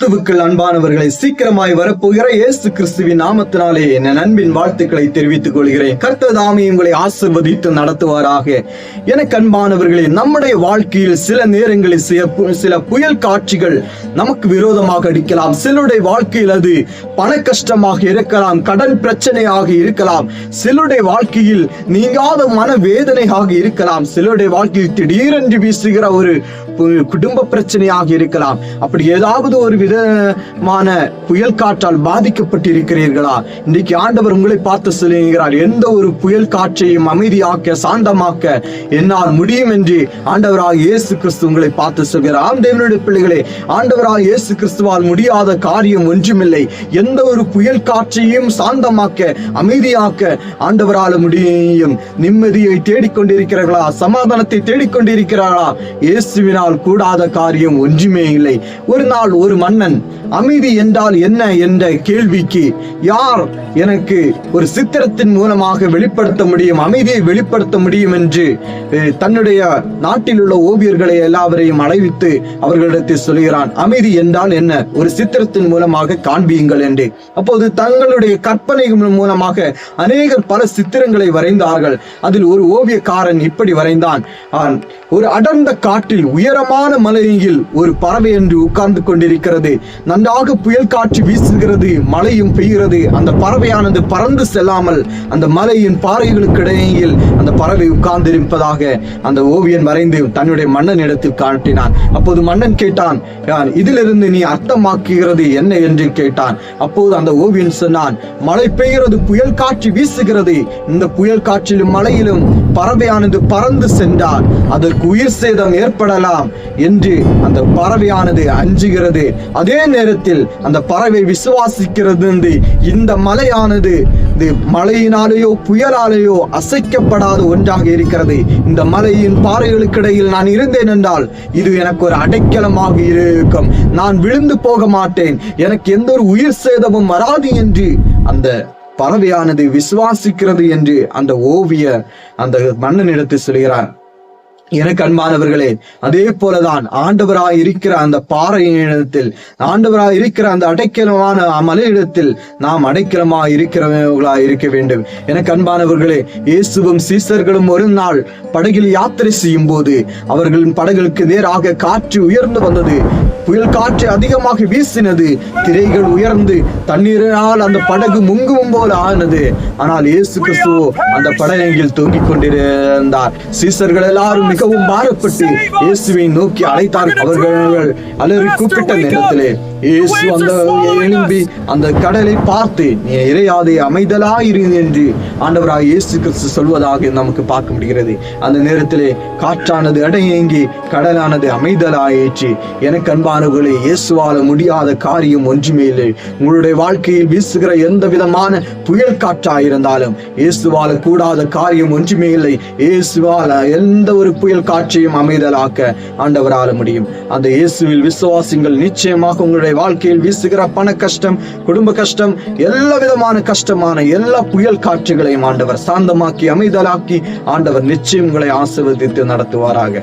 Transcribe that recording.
கிறிஸ்துவுக்குள் அன்பானவர்களை சீக்கிரமாய் வரப்போகிற இயேசு கிறிஸ்துவின் நாமத்தினாலே என் நண்பின் வாழ்த்துக்களை தெரிவித்துக் கொள்கிறேன். கர்த்தர் தாமே உங்களை ஆசிர்வதித்து நடத்துவாராக. எனக்கு அன்பானவர்களே நம்முடைய வாழ்க்கையில் சில நேரங்களில் சில புயல் காட்சிகள் நமக்கு விரோதமாக அடிக்கலாம். சிலருடைய வாழ்க்கையில் அது பண கஷ்டமாக இருக்கலாம் கடன் பிரச்சனையாக இருக்கலாம். சிலருடைய வாழ்க்கையில் நீங்காத மன வேதனையாக இருக்கலாம். சிலருடைய வாழ்க்கையில் திடீரென்று வீசுகிற ஒரு குடும்ப பிரச்சனையாக இருக்கலாம். அப்படி ஏதாவது ஒரு விதமான புயல் காற்றால் பாதிக்கப்பட்டு இருக்கிறீர்களா இன்றைக்கு ஆண்டவர் உங்களை பார்த்து சொல்லுகிறார் எந்த ஒரு புயல் காற்றையும் அமைதியாக்க சாந்தமாக்க என்னால் முடியும் என்று ஆண்டவராக இயேசு கிறிஸ்து உங்களை பார்த்து சொல்கிறார். ஆம் தேவனுடைய பிள்ளைகளே ஆண்டவராக இயேசு கிறிஸ்துவால் முடியாத காரியம் ஒன்றுமில்லை. எந்த ஒரு புயல் காற்றையும் சாந்தமாக்க அமைதியாக்க ஆண்டவரால் முடியும். நிம்மதியை தேடிக்கொண்டிருக்கிறார்களா? சமாதானத்தை தேடிக்கொண்டிருக்கிறார்களா? இயேசுவினால் கூடாத காரியம் ஒன்றுமே இல்லை. ஒரு நாள் ஒரு மன்னன் அமைதி என்றால் என்ன? என்ற கேள்விக்கு யார் எனக்கு ஒரு சித்திரத்தின் மூலமாக வெளிப்படுத்த முடியும் அமைதியை வெளிப்படுத்த முடியும் என்று தன்னுடைய நாட்டில் உள்ள ஓவியர்களை எல்லாவரையும் அழைவித்து அவர்களிடத்தில் சொல்கிறான் அமைதி என்றால் என்ன? ஒரு சித்திரத்தின் மூலமாக காண்பியுங்கள் என்று. அப்போது தங்களுடைய கற்பனை மூலமாக அநேகர் பல சித்திரங்களை வரைந்தார்கள். அதில் ஒரு ஓவியக்காரன் இப்படி வரைந்தான் ஒரு அடர்ந்த காட்டில் உயர உயரமான மலையில் ஒரு பறவை என்று உட்கார்ந்து கொண்டிருக்கிறது. நன்றாக புயல் காற்று வீசுகிறது மழையும் பெய்கிறது. அந்த பறவையானது பறந்து செல்லாமல் அந்த மலையின் பாறைகளுக்கு இடையில் அந்த பறவை உட்கார்ந்திருப்பதாக அந்த ஓவியன் வரைந்து தன்னுடைய மன்னன் இடத்தில் காட்டினான். அப்போது மன்னன் கேட்டான் "யார் இதிலிருந்து நீ அர்த்தமாக்குகிறது என்ன? என்று கேட்டான். அப்போது அந்த ஓவியன் சொன்னான் மழை பெய்கிறது புயல் காற்று வீசுகிறது. இந்த புயல் காற்றிலும் மழையிலும் பறவையானது பறந்து சென்றால் அதற்கு உயிர் சேதம் ஏற்படலாம் என்று அந்த பறவையானது அஞ்சுகிறது. அதே நேரத்தில் அந்த பறவை விசுவாசிக்கிறது என்று இந்த மலையானது இது மழையினாலேயோ புயலாலேயோ அசைக்கப்படாத ஒன்றாக இருக்கிறது. இந்த மலையின் பாறைகளுக்கிடையில் நான் இருந்தேன் என்றால் இது எனக்கு ஒரு அடைக்கலமாக இருக்கும். நான் விழுந்து போக மாட்டேன். எனக்கு எந்த ஒரு உயிர் சேதமும் வராது என்று அந்த பறவையானது விசுவாசிக்கிறது என்று அந்த ஓவியர் அந்த மன்னனிடத்தில் சொல்கிறார் எனக்கு அன்பானவர்களே அதே போலதான் ஆண்டவராய் இருக்கிற அந்த பாறையிடத்தில் ஆண்டவராய் இருக்கிற அந்த அடைக்கலமான மலையிடத்தில் நாம் அடைக்கலமா இருக்கிறவர்களாய் இருக்க வேண்டும். எனக்கு அன்பானவர்களே இயேசுவும் சீசர்களும் ஒரு நாள் படகில் யாத்திரை செய்யும் போது அவர்களின் படகுகளுக்கு நேராக காற்று உயர்ந்து வந்தது. புயல் காற்று அதிகமாக வீசினது. திரைகள் உயர்ந்து தண்ணீரினால் அந்த படகு முங்கும் போல ஆனது. ஆனால் இயேசு கிறிஸ்து அந்த படகில் தூங்கிக் கொண்டிருந்தார். சீசர்கள் எல்லாரும் மிகவும் பாரப்பட்டு இயேசுவை நோக்கி அழைத்தார் அவர்கள் அலறி கூப்பிட்ட நேரத்திலே இயேசு அந்த எழும்பி அந்த கடலை பார்த்து நீ இறையாதே அமைதலாயிரு என்று ஆண்டவராக இயேசு கிறிஸ்து சொல்வதாக நமக்கு பார்க்க முடிகிறது. அந்த நேரத்திலே காற்றானது அடையேங்கி கடலானது அமைதலாயிற்று எனக்கு அன்பானவர்களே இயேசுவால முடியாத காரியம் ஒன்றுமே இல்லை. உங்களுடைய வாழ்க்கையில் வீசுகிற எந்த விதமான புயல் காற்றாயிருந்தாலும் இயேசுவால கூடாத காரியம் ஒன்றுமே இல்லை. இயேசுவால எந்த ஒரு புயல் காற்றையும் அமைதலாக்க ஆண்டவரால முடியும். அந்த இயேசுவில் விசுவாசிங்கள் நிச்சயமாக உங்களுடைய வாழ்க்கையில் வீசுகிற பண கஷ்டம் குடும்ப கஷ்டம் எல்லா விதமான கஷ்டமான எல்லா புயல் காற்றுகளையும் ஆண்டவர் சாந்தமாக்கி அமைதலாக்கி ஆண்டவர் நிச்சயம் உங்களை ஆசீர்வதித்து நடத்துவாராக.